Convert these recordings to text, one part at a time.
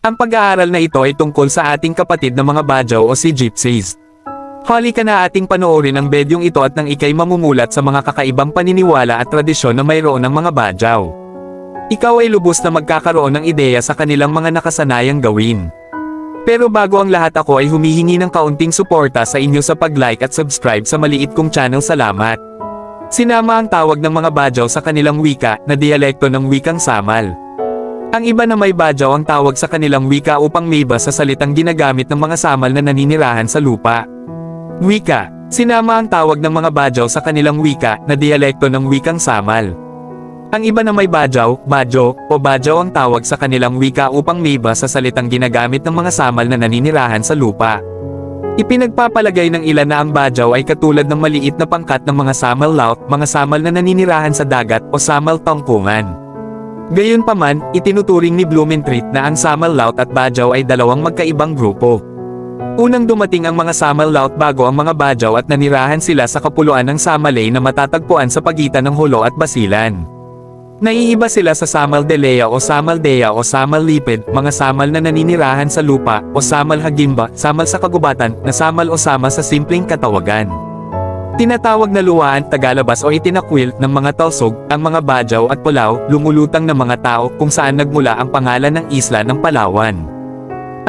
Ang pag-aaral na ito ay tungkol sa ating kapatid na mga Bajaw o si Gypsies. Hali ka na ating panoorin ang bedyong ito at nang ikay mamumulat sa mga kakaibang paniniwala at tradisyon na mayroon ng mga Bajaw. Ikaw ay lubos na magkakaroon ng ideya sa kanilang mga nakasanayang gawin. Pero bago ang lahat ako ay humihingi ng kaunting suporta sa inyo sa pag-like at subscribe sa maliit kong channel salamat. Sinama ang tawag ng mga Bajaw sa kanilang wika na dialekto ng wikang Samal. Ang iba na may Bajaw ang tawag sa kanilang wika upang maiba sa salitang ginagamit ng mga Samal na naninirahan sa lupa. Wika, sinama ang tawag ng mga Bajaw sa kanilang wika na dialekto ng wikang Samal. Ang iba na may Bajaw, Badyo, o Bajaw ang tawag sa kanilang wika upang maiba sa salitang ginagamit ng mga Samal na naninirahan sa lupa. Ipinagpapalagay ng ilan na ang Bajaw ay katulad ng maliit na pangkat ng mga Samal Laut, mga Samal na naninirahan sa dagat o Samal Tongkungan. Gayunpaman, itinuturing ni Blumentritt na ang Samal Laut at Bajaw ay dalawang magkaibang grupo. Unang dumating ang mga Samal Laut bago ang mga Bajaw at nanirahan sila sa kapuluan ng Samalay na matatagpuan sa pagitan ng Holo at Basilan. Naiiba sila sa Samal Delea o Samal Dea o Samal Lipid, mga Samal na naninirahan sa lupa, o Samal Hagimba, Samal sa kagubatan, na Samal o Sama sa simpleng katawagan. Tinatawag na luwaan, tagalabas o itinakwil ng mga talsog, ang mga Bajaw at Pulaw, lumulutang ng mga tao kung saan nagmula ang pangalan ng isla ng Palawan.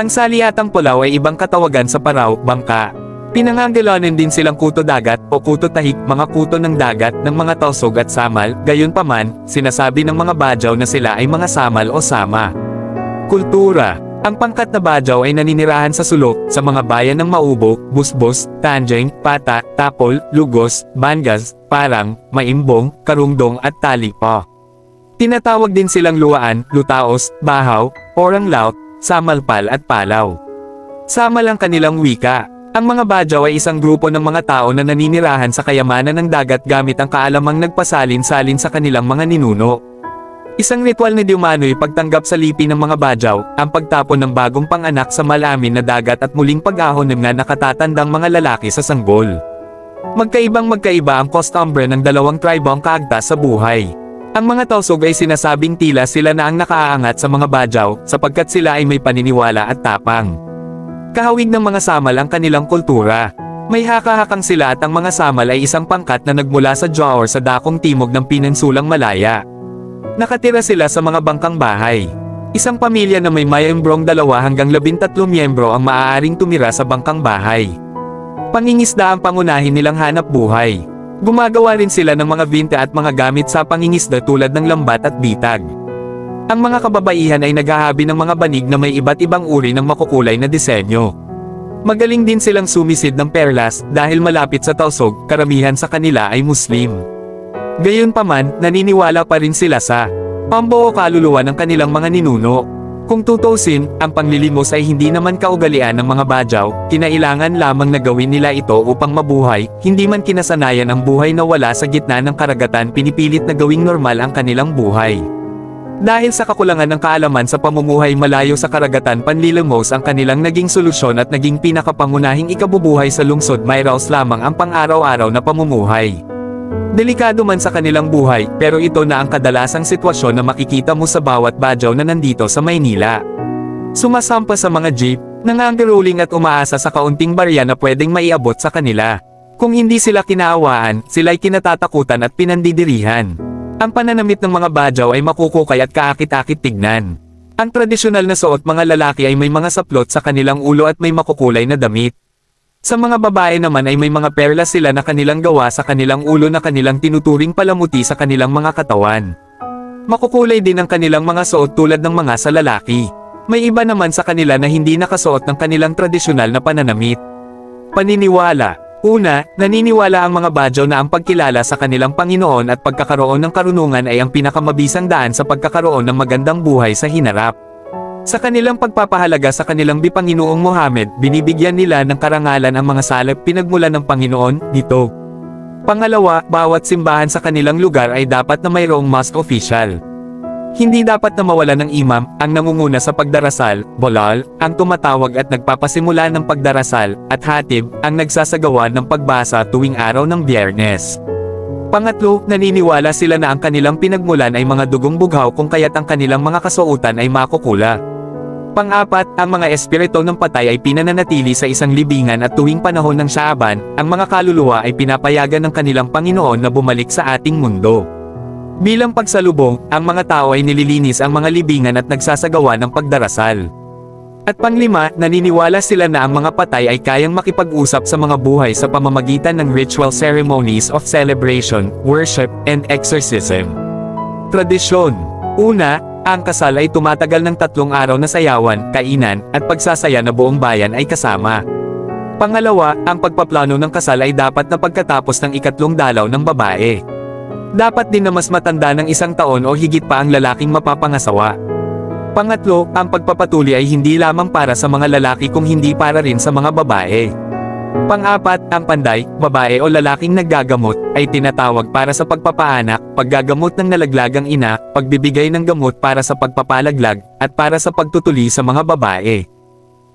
Ang saliatang Pulaw ay ibang katawagan sa Paraw, Bangka. Pinangangalanan din silang kuto dagat o kuto tahik, mga kuto ng dagat ng mga talsog at samal, gayunpaman, sinasabi ng mga Bajaw na sila ay mga samal o sama. Kultura ang pangkat na Bajaw ay naninirahan sa sulok, sa mga bayan ng Maubo, Busbos, Tanjeng, Pata, Tapol, Lugos, Bangas, Parang, Maimbong, Karungdong at Talipa. Tinatawag din silang Luaan, Lutaos, Bahaw, Oranglaut, Samalpal at Palaw. Samal ang kanilang wika. Ang mga Bajaw ay isang grupo ng mga tao na naninirahan sa kayamanan ng dagat gamit ang kaalamang nagpasalin-salin sa kanilang mga ninuno. Isang ritual ni Diumano'y pagtanggap sa lipi ng mga Bajaw, ang pagtapon ng bagong panganak sa malamin na dagat at muling pag-ahon ng nga nakatatandang mga lalaki sa sanggol. Magkaibang magkaiba ang kostumbre ng dalawang tribong kaagta sa buhay. Ang mga tausog ay sinasabing tila sila na ang nakaaangat sa mga Bajaw, sapagkat sila ay may paniniwala at tapang. Kahawig ng mga samal ang kanilang kultura. May haka-hakang sila at ang mga samal ay isang pangkat na nagmula sa Johor sa dakong timog ng Peninsulang Malaya. Nakatira sila sa mga bangkang bahay. Isang pamilya na may mayembrong dalawa hanggang labintatlong miyembro ang maaaring tumira sa bangkang bahay. Pangingisda ang pangunahin nilang hanap buhay. Gumagawa rin sila ng mga binte at mga gamit sa pangingisda tulad ng lambat at bitag. Ang mga kababaihan ay naghahabi ng mga banig na may iba't ibang uri ng makukulay na disenyo. Magaling din silang sumisid ng perlas dahil malapit sa Tausog, karamihan sa kanila ay Muslim. Gayunpaman, naniniwala pa rin sila sa pambuo kaluluwa ng kanilang mga ninuno. Kung tutusin, ang panglilimos ay hindi naman kaugalian ng mga Bajaw, kinailangan lamang na gawin nila ito upang mabuhay, hindi man kinasanayan ang buhay na wala sa gitna ng karagatan pinipilit na gawing normal ang kanilang buhay. Dahil sa kakulangan ng kaalaman sa pamumuhay malayo sa karagatan panlilimos ang kanilang naging solusyon at naging pinakapangunahing ikabubuhay sa lungsod Mayraos lamang ang pang-araw-araw na pamumuhay. Delikado man sa kanilang buhay, pero ito na ang kadalasang sitwasyon na makikita mo sa bawat Bajaw na nandito sa Maynila. Sumasampa sa mga jeep, nangangaroling at umaasa sa kaunting barya na pwedeng maiabot sa kanila. Kung hindi sila kinaawaan, sila'y kinatatakutan at pinandidirihan. Ang pananamit ng mga Bajaw ay makukukay at kaakit-akit tignan. Ang tradisyonal na suot mga lalaki ay may mga saplot sa kanilang ulo at may makukulay na damit. Sa mga babae naman ay may mga perlas sila na kanilang gawa sa kanilang ulo na kanilang tinuturing palamuti sa kanilang mga katawan. Makukulay din ang kanilang mga suot tulad ng mga sa lalaki. May iba naman sa kanila na hindi nakasuot ng kanilang tradisyonal na pananamit. Paniniwala Una, naniniwala ang mga Bajaw na ang pagkilala sa kanilang Panginoon at pagkakaroon ng karunungan ay ang pinakamabisang daan sa pagkakaroon ng magandang buhay sa hinarap. Sa kanilang pagpapahalaga sa kanilang Bipanginoong Mohammed, binibigyan nila ng karangalan ang mga salap pinagmula ng Panginoon, dito. Pangalawa, bawat simbahan sa kanilang lugar ay dapat na mayroong mosque official. Hindi dapat na mawala ng imam, ang nangunguna sa pagdarasal, bolal, ang tumatawag at nagpapasimula ng pagdarasal, at hatib, ang nagsasagawa ng pagbasa tuwing araw ng biyernes. Pangatlo, naniniwala sila na ang kanilang pinagmulan ay mga dugong bughaw kung kaya't ang kanilang mga kasuotan ay makukula. Pang-apat, ang mga espiritu ng patay ay pinananatili sa isang libingan at tuwing panahon ng Shaaban, ang mga kaluluwa ay pinapayagan ng kanilang Panginoon na bumalik sa ating mundo. Bilang pagsalubong, ang mga tao ay nililinis ang mga libingan at nagsasagawa ng pagdarasal. At panglima, naniniwala sila na ang mga patay ay kayang makipag-usap sa mga buhay sa pamamagitan ng ritual ceremonies of celebration, worship, and exorcism. Tradisyon Una, ang kasal ay tumatagal ng tatlong araw na sayawan, kainan, at pagsasaya na buong bayan ay kasama. Pangalawa, ang pagpaplano ng kasal ay dapat na pagkatapos ng ikatlong dalaw ng babae. Dapat din na mas matanda ng isang taon o higit pa ang lalaking mapapangasawa. Pangatlo, ang pagpapatuli ay hindi lamang para sa mga lalaki kung hindi para rin sa mga babae. Pang-apat, ang panday, babae o lalaking naggagamot, ay tinatawag para sa pagpapaanak, paggagamot ng nalaglagang ina, pagbibigay ng gamot para sa pagpapalaglag, at para sa pagtutuli sa mga babae.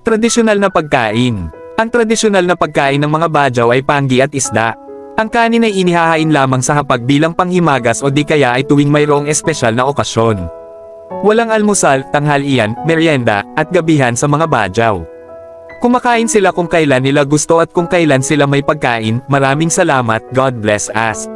Tradisyonal na pagkain Ang tradisyonal na pagkain ng mga Bajaw ay panggi at isda. Ang kanin ay inihahain lamang sa hapag bilang panghimagas o di kaya ay tuwing mayroong espesyal na okasyon. Walang almusal, tanghalian, merienda, at gabihan sa mga Bajaw. Kumakain sila kung kailan nila gusto at kung kailan sila may pagkain, maraming salamat, God bless us.